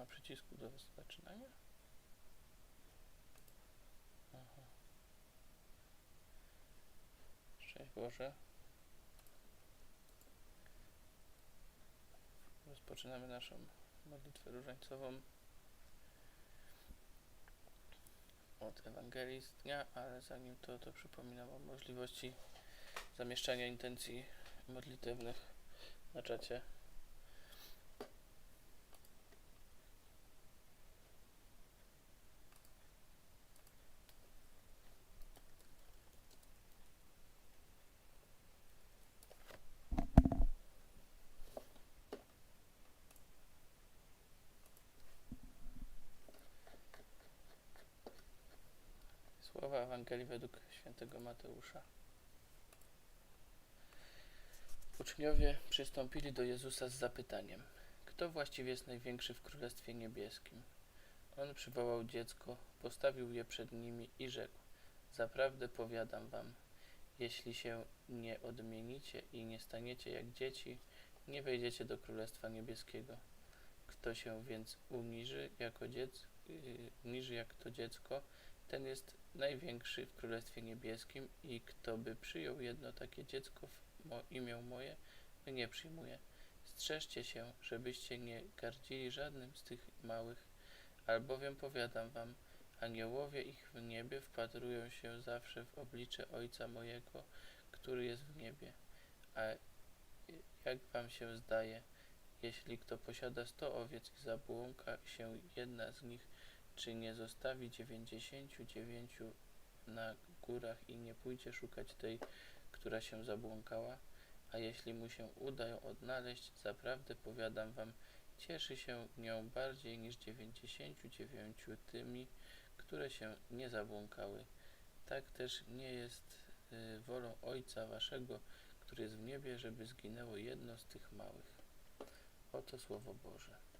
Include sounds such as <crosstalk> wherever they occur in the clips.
ma przycisku do zaczynania? Aha. Szczęść Boże. Rozpoczynamy naszą modlitwę różańcową od Ewangelii z dnia, ale zanim to, to przypominam o możliwości zamieszczania intencji modlitewnych na czacie. Słowa Ewangelii według świętego Mateusza. Uczniowie przystąpili do Jezusa z zapytaniem: Kto właściwie jest największy w Królestwie Niebieskim? On przywołał dziecko, postawił je przed nimi i rzekł: Zaprawdę powiadam wam, jeśli się nie odmienicie i nie staniecie jak dzieci, nie wejdziecie do Królestwa Niebieskiego. Kto się więc uniży jako dziecko, uniży jak to dziecko, ten jest największy w Królestwie Niebieskim i kto by przyjął jedno takie dziecko w mo- imię moje, mnie przyjmuje. Strzeżcie się, żebyście nie gardzili żadnym z tych małych, albowiem powiadam wam, aniołowie ich w niebie wpatrują się zawsze w oblicze Ojca mojego, który jest w niebie. A jak wam się zdaje, jeśli kto posiada sto owiec i zabłąka się jedna z nich, czy nie zostawi dziewięćdziesięciu dziewięciu na górach i nie pójdzie szukać tej, która się zabłąkała? A jeśli mu się uda ją odnaleźć, zaprawdę powiadam wam, cieszy się nią bardziej niż dziewięćdziesięciu dziewięciu tymi, które się nie zabłąkały. Tak też nie jest y, wolą Ojca waszego, który jest w niebie, żeby zginęło jedno z tych małych. Oto Słowo Boże.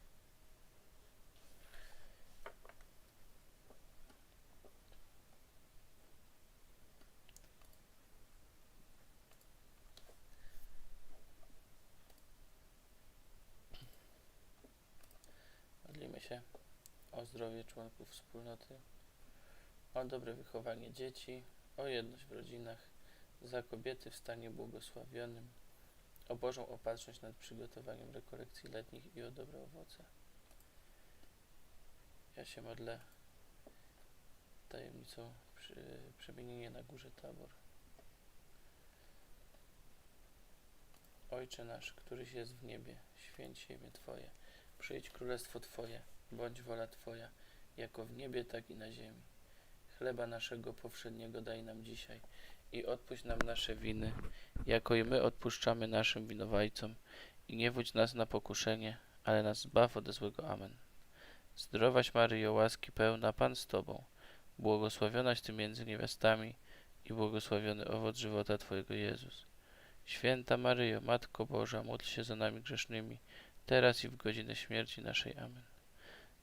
Modlimy się o zdrowie członków wspólnoty, o dobre wychowanie dzieci, o jedność w rodzinach, za kobiety w stanie błogosławionym, o Bożą opatrzność nad przygotowaniem rekolekcji letnich i o dobre owoce. Ja się modlę tajemnicą przy, przemienienia na górze Tabor. Ojcze nasz, któryś jest w niebie, święć imię Twoje. Przyjdź królestwo Twoje, bądź wola Twoja, jako w niebie, tak i na ziemi. Chleba naszego powszedniego daj nam dzisiaj i odpuść nam nasze winy, jako i my odpuszczamy naszym winowajcom. I nie wódź nas na pokuszenie, ale nas zbaw ode złego. Amen. Zdrowaś Maryjo, łaski pełna, Pan z Tobą, błogosławionaś Ty między niewiastami i błogosławiony owoc żywota Twojego Jezus. Święta Maryjo, Matko Boża, módl się za nami grzesznymi, teraz i w godzinę śmierci naszej. Amen.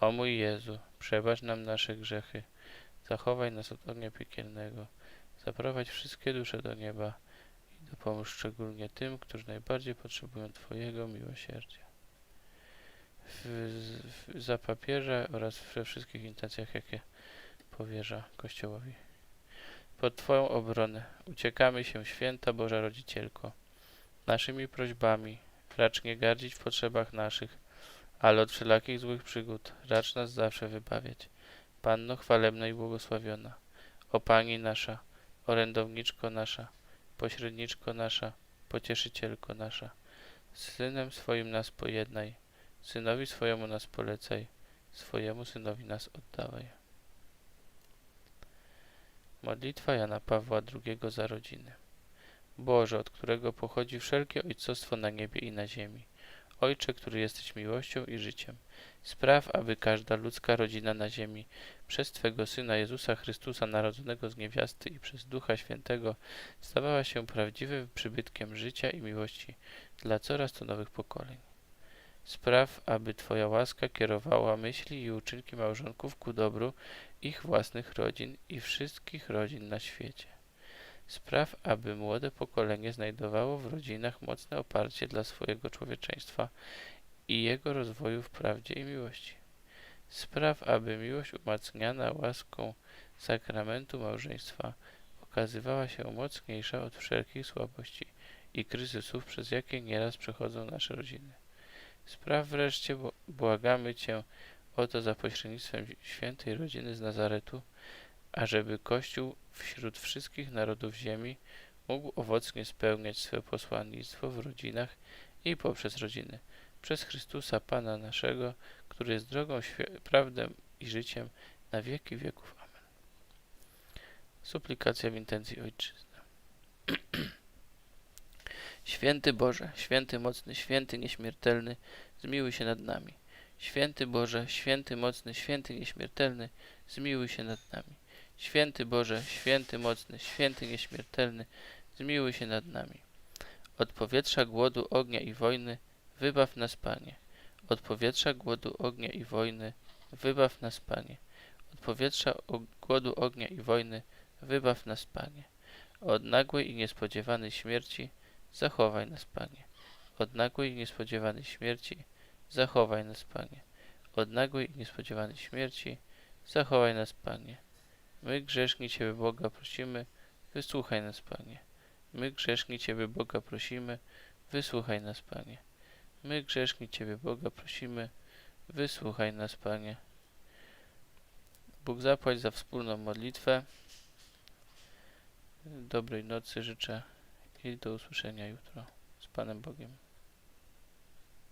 O mój Jezu, przebacz nam nasze grzechy, zachowaj nas od ognia piekielnego, zaprowadź wszystkie dusze do nieba i dopomóż szczególnie tym, którzy najbardziej potrzebują Twojego miłosierdzia. W, w, za papieża oraz we wszystkich intencjach, jakie powierza Kościołowi. Pod Twoją obronę uciekamy się, święta Boża Rodzicielko, naszymi prośbami, racz nie gardzić w potrzebach naszych, ale od wszelakich złych przygód racz nas zawsze wybawiać. Panno chwalebna i błogosławiona, o Pani nasza, orędowniczko nasza, pośredniczko nasza, pocieszycielko nasza, z Synem swoim nas pojednaj, Synowi swojemu nas polecaj, swojemu Synowi nas oddawaj. Modlitwa Jana Pawła II za rodziny. Boże, od którego pochodzi wszelkie ojcostwo na niebie i na ziemi. Ojcze, który jesteś miłością i życiem, spraw, aby każda ludzka rodzina na ziemi przez Twego Syna Jezusa Chrystusa, narodzonego z niewiasty i przez Ducha Świętego, stawała się prawdziwym przybytkiem życia i miłości dla coraz to nowych pokoleń. Spraw, aby Twoja łaska kierowała myśli i uczynki małżonków ku dobru ich własnych rodzin i wszystkich rodzin na świecie. Spraw, aby młode pokolenie znajdowało w rodzinach mocne oparcie dla swojego człowieczeństwa i jego rozwoju w prawdzie i miłości. Spraw, aby miłość umacniana łaską sakramentu małżeństwa okazywała się mocniejsza od wszelkich słabości i kryzysów, przez jakie nieraz przechodzą nasze rodziny. Spraw wreszcie, błagamy Cię o to za pośrednictwem świętej rodziny z Nazaretu, ażeby Kościół wśród wszystkich narodów ziemi mógł owocnie spełniać swe posłannictwo w rodzinach i poprzez rodziny, przez Chrystusa Pana naszego, który jest drogą, prawdą i życiem na wieki wieków. Amen. Suplikacja w intencji Ojczyzny. <clears throat> Święty Boże, święty mocny, święty nieśmiertelny, zmiłuj się nad nami. Święty Boże, święty mocny, święty nieśmiertelny, zmiłuj się nad nami. Święty Boże, święty mocny, święty nieśmiertelny, zmiłuj się nad nami. Od powietrza głodu, ognia i wojny, wybaw nas, Panie. Od powietrza głodu, ognia i wojny, wybaw nas, Panie. Od powietrza głodu, ognia i wojny, wybaw nas, Panie. Od nagłej i niespodziewanej śmierci, zachowaj nas, Panie. Od nagłej i niespodziewanej śmierci, zachowaj nas, Panie. Od nagłej i niespodziewanej śmierci, zachowaj nas, Panie. My, grzeszni Ciebie Boga prosimy, wysłuchaj nas, Panie. My, grzeszni Ciebie Boga prosimy, wysłuchaj nas, Panie. My, grzeszni Ciebie Boga prosimy, wysłuchaj nas, Panie. Bóg zapłać za wspólną modlitwę. Dobrej nocy życzę i do usłyszenia jutro z Panem Bogiem.